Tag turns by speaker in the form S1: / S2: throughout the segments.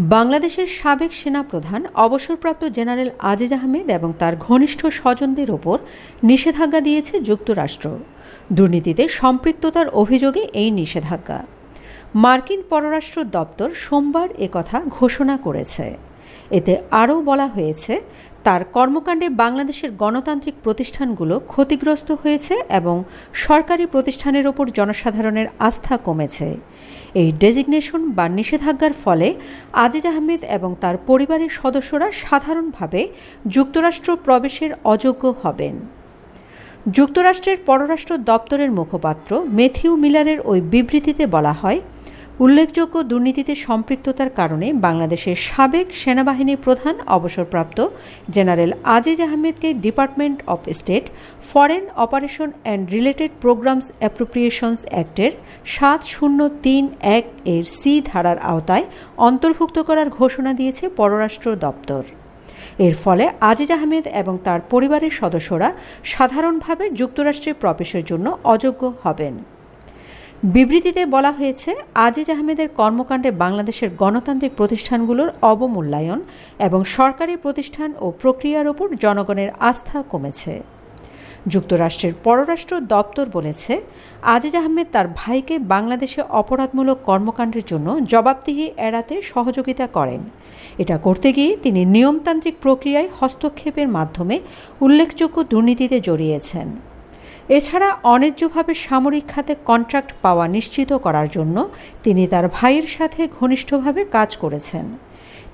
S1: বাংলাদেশের সাবেক সেনাপ্রধান, অবসরপ্রাপ্ত জেনারেল আজিজ আহমেদ এবং তার ঘনিষ্ঠ স্বজনদের ওপর নিষেধাজ্ঞা দিয়েছে যুক্তরাষ্ট্র। দুর্নীতিতে সম্পৃক্ততার অভিযোগে এই নিষেধাজ্ঞা। মার্কিন পররাষ্ট্র দপ্তর সোমবার একথা ঘোষণা করেছে। এতে আরও বলা হয়েছে তার কর্মকাণ্ডে বাংলাদেশের গণতান্ত্রিক প্রতিষ্ঠানগুলো ক্ষতিগ্রস্ত হয়েছে এবং সরকারি প্রতিষ্ঠানের ওপর জনসাধারণের আস্থা কমেছে। এই ডেজিগনেশন বা নিষেধাজ্ঞার ফলে আজিজ আহমেদ এবং তার পরিবারের সদস্যরা সাধারণভাবে যুক্তরাষ্ট্র প্রবেশের অযোগ্য হবেন। যুক্তরাষ্ট্রের পররাষ্ট্র দপ্তরের মুখপাত্র মেথিউ মিলারের ওই বিবৃতিতে বলা হয় উল্লেখযোগ্য দুর্নীতিতে সম্পৃক্ততার কারণে বাংলাদেশের সাবেক সেনাবাহিনীর প্রধান অবসরপ্রাপ্ত জেনারেল আজিজ আহমেদকে department of state, foreign operation and related programs appropriations অ্যাক্টের সাত শূন্য তিন এক এর সি ধারার আওতায় অন্তর্ভুক্ত করার ঘোষণা দিয়েছে পররাষ্ট্র দপ্তর। এর ফলে আজিজ আহমেদ এবং তার পরিবারের সদস্যরা সাধারণভাবে যুক্তরাষ্ট্রে প্রবেশের জন্য অযোগ্য হবেন। বিবৃতিতে বলা হয়েছে, আজিজ আহমেদের কর্মকাণ্ডে বাংলাদেশের গণতান্ত্রিক প্রতিষ্ঠানগুলোর অবমূল্যায়ন এবং সরকারি প্রতিষ্ঠান ও প্রক্রিয়ার ওপর জনগণের আস্থা কমেছে। যুক্তরাষ্ট্রের পররাষ্ট্র দপ্তর বলেছে, আজিজ আহমেদ তার ভাইকে বাংলাদেশে অপরাধমূলক কর্মকাণ্ডের জন্য জবাবদিহি এড়াতে সহযোগিতা করেন। এটা করতে গিয়ে তিনি নিয়মতান্ত্রিক প্রক্রিয়ায় হস্তক্ষেপের মাধ্যমে উল্লেখযোগ্য দুর্নীতিতে জড়িয়েছেন। এছাড়া অন্যায্যভাবে সামরিক খাতে কন্ট্রাক্ট পাওয়া নিশ্চিত করার জন্য তিনি তার ভাইয়ের সাথে ঘনিষ্ঠভাবে কাজ করেছেন।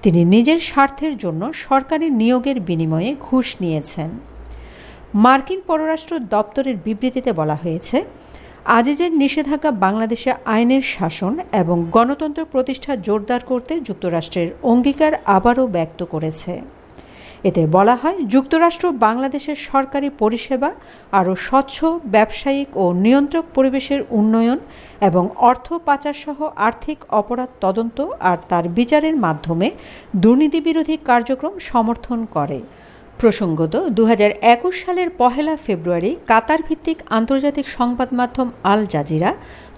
S1: তিনি নিজের স্বার্থের জন্য সরকারি নিয়োগের বিনিময়ে ঘুষ নিয়েছেন। মার্কিন পররাষ্ট্র দপ্তরের বিবৃতিতে বলা হয়েছে, আজিজের নিষেধাজ্ঞা বাংলাদেশে আইনের শাসন এবং গণতন্ত্র প্রতিষ্ঠা জোরদার করতে যুক্তরাষ্ট্রের অঙ্গীকার আবারও ব্যক্ত করেছে। এতে বলা হয় যুক্তরাষ্ট্র, বাংলাদেশের সরকারি পরিষেবা আরও স্বচ্ছ, ব্যবসায়িক ও নিয়ন্ত্রক পরিবেশের উন্নয়ন এবং অর্থ পাচারসহ আর্থিক অপরাধ তদন্ত আর তার বিচারের মাধ্যমে দুর্নীতি বিরোধী কার্যক্রম সমর্থন করে। প্রসঙ্গত দু হাজার একুশ সালের পহেলা ফেব্রুয়ারি কাতার ভিত্তিক আন্তর্জাতিক সংবাদ মাধ্যম আল জাজিরা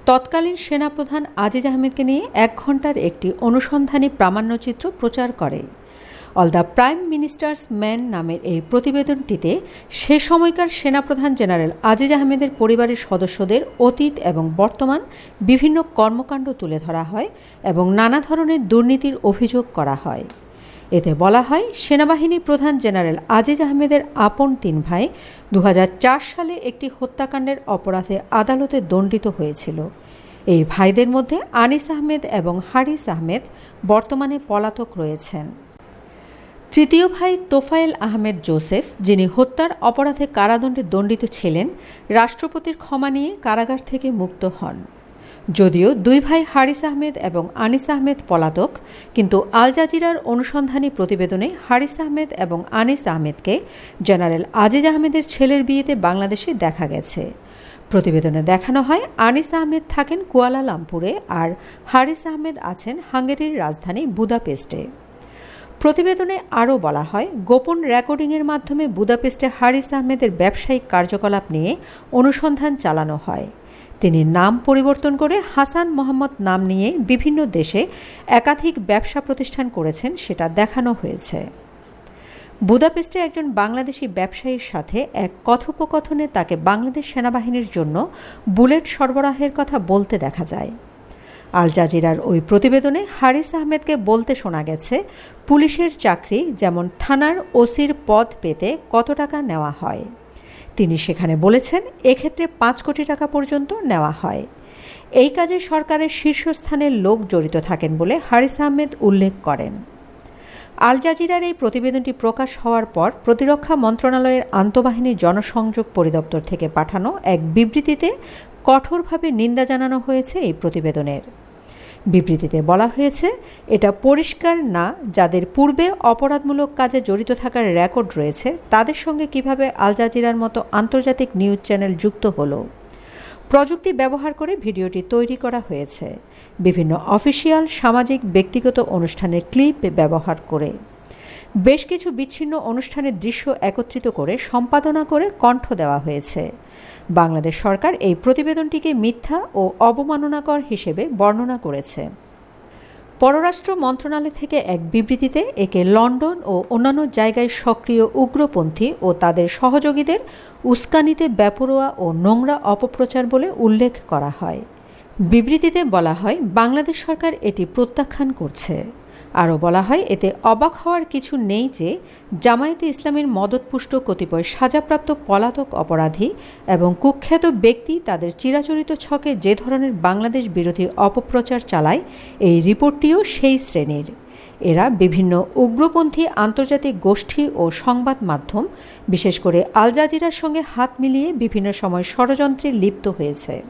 S1: তৎকালীন সেনাপ্রধান আজিজ আহমেদকে নিয়ে এক ঘণ্টার একটি অনুসন্ধানী প্রামাণ্যচিত্র প্রচার করে। All the prime minister's man নামের এই প্রতিবেদনটিতে সে সময়কার সেনাপ্রধান জেনারেল আজিজ আহমেদের পরিবারের সদস্যদের অতীত এবং বর্তমান বিভিন্ন কর্মকাণ্ড তুলে ধরা হয় এবং নানা ধরনের দুর্নীতির অভিযোগ করা হয়। এতে বলা হয় সেনাবাহিনী প্রধান জেনারেল আজিজ আহমেদের আপন তিন ভাই দু হাজার চার সালে একটি হত্যাকাণ্ডের অপরাধে আদালতে দণ্ডিত হয়েছিল। এই ভাইদের মধ্যে আনিস আহমেদ এবং হারিস আহমেদ বর্তমানে পলাতক রয়েছেন। তৃতীয় ভাই তোফায়েল আহমেদ জোসেফ, যিনি হত্যার অপরাধে কারাদণ্ডে দণ্ডিত ছিলেন, রাষ্ট্রপতির ক্ষমা নিয়ে কারাগার থেকে মুক্ত হন। যদিও দুই ভাই হারিস আহমেদ এবং আনিস আহমেদ পলাতক, কিন্তু আল জাজিরার অনুসন্ধানী প্রতিবেদনে হারিস আহমেদ এবং আনিস আহমেদকে জেনারেল আজিজ আহমেদের ছেলের বিয়েতে বাংলাদেশে দেখা গেছে। প্রতিবেদনে দেখানো হয়, আনিস আহমেদ থাকেন কুয়ালালামপুরে আর হারিস আহমেদ আছেন হাঙ্গেরির রাজধানী বুদাপেস্টে। প্রতিবেদনে আরও বলা হয়, গোপন রেকর্ডিংয়ের মাধ্যমে বুদাপেস্টে হারিস আহমেদের ব্যবসায়িক কার্যকলাপ নিয়ে অনুসন্ধান চালানো হয়। তিনি নাম পরিবর্তন করে হাসান মোহাম্মদ নাম নিয়ে বিভিন্ন দেশে একাধিক ব্যবসা প্রতিষ্ঠান করেছেন সেটা দেখানো হয়েছে। বুদাপেস্টে একজন বাংলাদেশি ব্যবসায়ীর সাথে এক কথোপকথনে তাকে বাংলাদেশ সেনাবাহিনীর জন্য বুলেট সরবরাহের কথা বলতে দেখা যায়। আল জাজিরার ওই প্রতিবেদনে হারিস আহমেদকে বলতে শোনা গেছে, পুলিশের চাকরি যেমন থানার ওসির পদ পেতে কত টাকা নেওয়া হয়। তিনি সেখানে বলেছেন, এক্ষেত্রে পাঁচ কোটি টাকা পর্যন্ত নেওয়া হয়। এই কাজে সরকারের শীর্ষস্থানের লোক জড়িত থাকেন বলে হারিস আহমেদ উল্লেখ করেন। আল জাজিরার এই প্রতিবেদনটি প্রকাশ হওয়ার পর প্রতিরক্ষা মন্ত্রণালয়ের আন্তঃবাহিনী জনসংযোগ পরিদপ্তর থেকে পাঠানো এক বিবৃতিতে কঠোরভাবে নিন্দা জানানো হয়েছে এই প্রতিবেদনের। বিবৃতিতে বলা হয়েছে, এটা পরিষ্কার না, যাদের পূর্বে অপরাধমূলক কাজে জড়িত থাকার রেকর্ড রয়েছে, তাদের সঙ্গে কীভাবে আল জাজিরার মতো আন্তর্জাতিক নিউজ চ্যানেল যুক্ত হলো। প্রযুক্তি ব্যবহার করে ভিডিওটি তৈরি করা হয়েছে। বিভিন্ন অফিসিয়াল, সামাজিক, ব্যক্তিগত অনুষ্ঠানের ক্লিপ ব্যবহার করে। বেশ কিছু বিচ্ছিন্ন অনুষ্ঠানের দৃশ্য একত্রিত করে সম্পাদনা করে কণ্ঠ দেওয়া হয়েছে। বাংলাদেশ সরকার এই প্রতিবেদনটিকে মিথ্যা ও অবমাননাকর হিসেবে বর্ণনা করেছে। পররাষ্ট্র মন্ত্রণালয় থেকে এক বিবৃতিতে একে লন্ডন ও অন্যান্য জায়গায় সক্রিয় উগ্রপন্থী ও তাদের সহযোগীদের উস্কানিতে ব্যাপরোয়া ও নোংরা অপপ্রচার বলে উল্লেখ করা হয়। বিবৃতিতে বলা হয়, বাংলাদেশ সরকার এটি প্রত্যাখ্যান করছে। আরও বলা হয়, এতে অবাক হওয়ার কিছু নেই যে জামায়াতে ইসলামের মদতপুষ্ট কতিপয় সাজাপ্রাপ্ত পলাতক অপরাধী এবং কুখ্যাত ব্যক্তি তাদের চিরাচরিত ছকে যে ধরনের বাংলাদেশ বিরোধী অপপ্রচার চালায়, এই রিপোর্টটিও সেই শ্রেণির। এরা বিভিন্ন উগ্রপন্থী আন্তর্জাতিক গোষ্ঠী ও সংবাদ মাধ্যম, বিশেষ করে আল জাজিরার সঙ্গে হাত মিলিয়ে বিভিন্ন সময় ষড়যন্ত্রে লিপ্ত হয়েছে।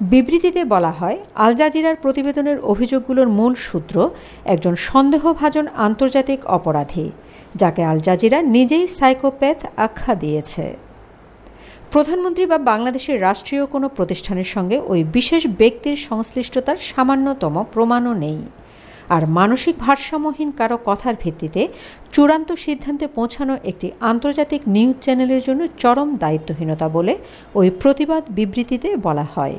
S1: বিবৃতিতে বলা হয়, আল জাজিরার প্রতিবেদনের অভিযোগগুলোর মূল সূত্র একজন সন্দেহভাজন আন্তর্জাতিক অপরাধী, যাকে আল জাজিরা নিজেই সাইকোপ্যাথ আখ্যা দিয়েছে। প্রধানমন্ত্রী বা বাংলাদেশের রাষ্ট্রীয় কোনো প্রতিষ্ঠানের সঙ্গে ওই বিশেষ ব্যক্তির সংশ্লিষ্টতার সামান্যতম প্রমাণও নেই। আর মানসিক ভারসাম্যহীন কারও কথার ভিত্তিতে চূড়ান্ত সিদ্ধান্তে পৌঁছানো একটি আন্তর্জাতিক নিউজ চ্যানেলের জন্য চরম দায়িত্বহীনতা বলে ওই প্রতিবাদ বিবৃতিতে বলা হয়।